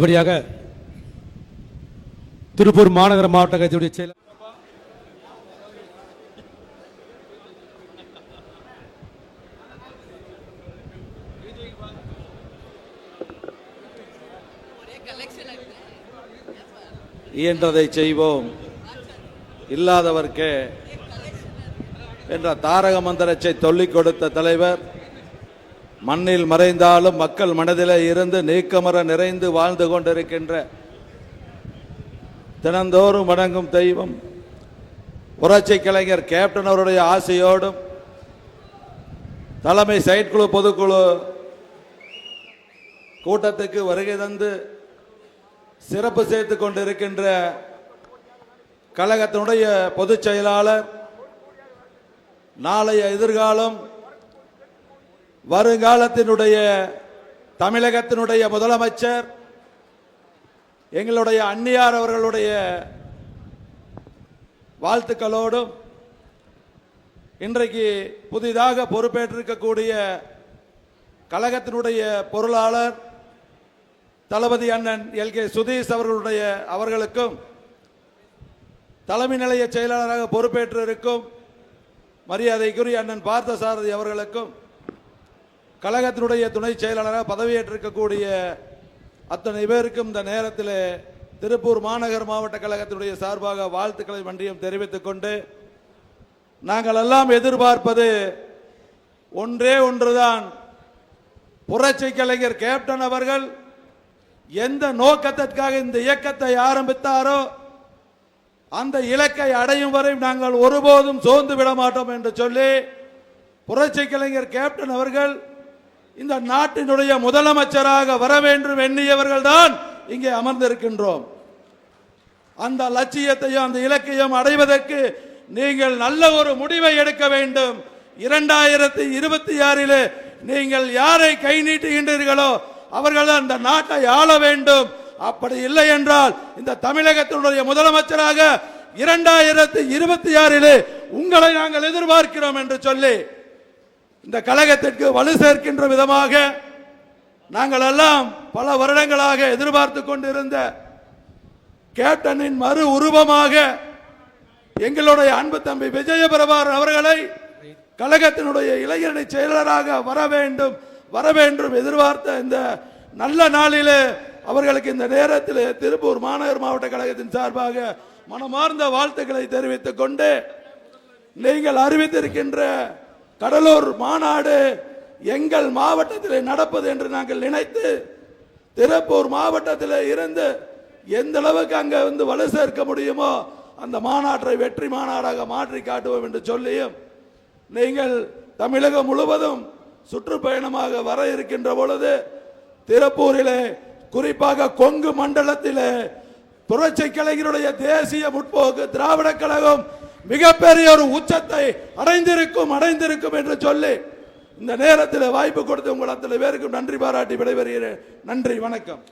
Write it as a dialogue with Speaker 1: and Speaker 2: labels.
Speaker 1: அடுத்தபடியாக திருப்பூர் மாநகர மாவட்ட கட்சியுடைய செயலர்
Speaker 2: இயன்றதை செய்வோம். இல்லாதவர்க்கே என்ற தாரக மந்திரத்தை சொல்லிக் கொடுத்த தலைவர் மண்ணில் மறைந்தாலும் மக்கள் மனதில் இருந்து நீக்கமர நிறைந்து வாழ்ந்து கொண்டிருக்கின்ற தினந்தோறும் வணங்கும் தெய்வம் புரட்சி கலைஞர் கேப்டன் அவருடைய ஆசையோடும் தலைமை செயற்குழு பொதுக்குழு கூட்டத்துக்கு வருகை தந்து சிறப்பு சேர்த்து கொண்டிருக்கின்ற கழகத்தினுடைய பொதுச் செயலாளர் நாளைய எதிர்காலம் வருங்காலத்தினுடைய தமிழகத்தினுடைய முதலமைச்சர் எங்களுடைய அந்நியார் அவர்களுடைய வாழ்த்துக்களோடும் இன்றைக்கு புதிதாக பொறுப்பேற்றிருக்கக்கூடிய கழகத்தினுடைய பொருளாளர் தளபதி அண்ணன் எல். கே. சுதீஷ் அவர்களுடைய அவர்களுக்கும் தலைமை நிலைய செயலாளராக பொறுப்பேற்று இருக்கும் மரியாதைக்குரிய அண்ணன் பார்த்தசாரதி அவர்களுக்கும் கழகத்தினுடைய துணை செயலாளராக பதவியேற்றிருக்கக்கூடிய அத்தனை பேருக்கும் இந்த நேரத்தில் திருப்பூர் மாநகர் மாவட்ட கழகத்தினுடைய சார்பாக வாழ்த்துக்களை மன்றியம் தெரிவித்துக் கொண்டு நாங்கள் எல்லாம் எதிர்பார்ப்பது ஒன்றே ஒன்றுதான். புரட்சி கலைஞர் கேப்டன் அவர்கள் எந்த நோக்கத்திற்காக இந்த இயக்கத்தை ஆரம்பித்தாரோ அந்த இலக்கை அடையும் வரை நாங்கள் ஒருபோதும் சோர்ந்து விட மாட்டோம் என்று சொல்லி புரட்சி கலைஞர் கேப்டன் அவர்கள் இந்த நாட்டினுடைய முதலமைச்சராக வர வேண்டும் எண்ணியவர்கள் தான் இங்கே அமர்ந்திருக்கின்றோம். அந்த லட்சியத்தையும் அந்த இலக்கையும் அடைவதற்கு நீங்கள் நல்ல ஒரு முடிவை எடுக்க வேண்டும். இரண்டாயிரத்தி இருபத்தி ஆறிலே நீங்கள் யாரை கை நீட்டுகின்றீர்களோ அவர்கள் அந்த நாட்டை ஆள வேண்டும். அப்படி இல்லை என்றால் இந்த தமிழகத்தினுடைய முதலமைச்சராக இரண்டாயிரத்தி இருபத்தி ஆறிலே உங்களை நாங்கள் எதிர்பார்க்கிறோம் என்று சொல்லி இந்த கழகத்திற்கு வலு சேர்க்கின்ற விதமாக நாங்கள் எல்லாம் பல வருடங்களாக எதிர்பார்த்து கொண்டிருந்த கேப்டனின் மறு உருவமாக எங்களுடைய அன்பு தம்பி விஜயபிரபார் அவர்களை கழகத்தினுடைய இளைஞரணி செயலராக வர வேண்டும் வர வேண்டும் எதிர்பார்த்த இந்த நல்ல நாளிலே அவர்களுக்கு இந்த நேரத்தில் திருப்பூர் மாநகர் மாவட்ட கழகத்தின் சார்பாக மனமார்ந்த வாழ்த்துக்களை தெரிவித்துக் கொண்டு நீங்கள் அறிவித்திருக்கின்ற கடலூர் மாநாடு எங்கள் மாவட்டத்தில் நடப்பது என்று நாங்கள் நினைத்து திருப்பூர் மாவட்டத்தில் இருந்து எந்த அளவுக்கு அங்கே வந்து வலு சேர்க்க முடியுமோ அந்த மாநாட்டை வெற்றி மாநாடாக மாற்றி காட்டுவோம் என்று சொல்லியும் நீங்கள் தமிழகம் முழுவதும் சுற்றுப்பயணமாக வர இருக்கின்ற பொழுது திருப்பூரிலே குறிப்பாக கொங்கு மண்டலத்திலே புரட்சி கலைஞருடைய தேசிய முற்போக்கு திராவிட கழகம் மிகப்பெரிய ஒரு உச்சத்தை அடைந்திருக்கும் அடைந்திருக்கும் என்று சொல்லி இந்த நேரத்தில் வாய்ப்பு கொடுத்து உங்கள் அத்தனை பேருக்கும் நன்றி பாராட்டி விடைபெறுகிறேன். நன்றி வணக்கம்.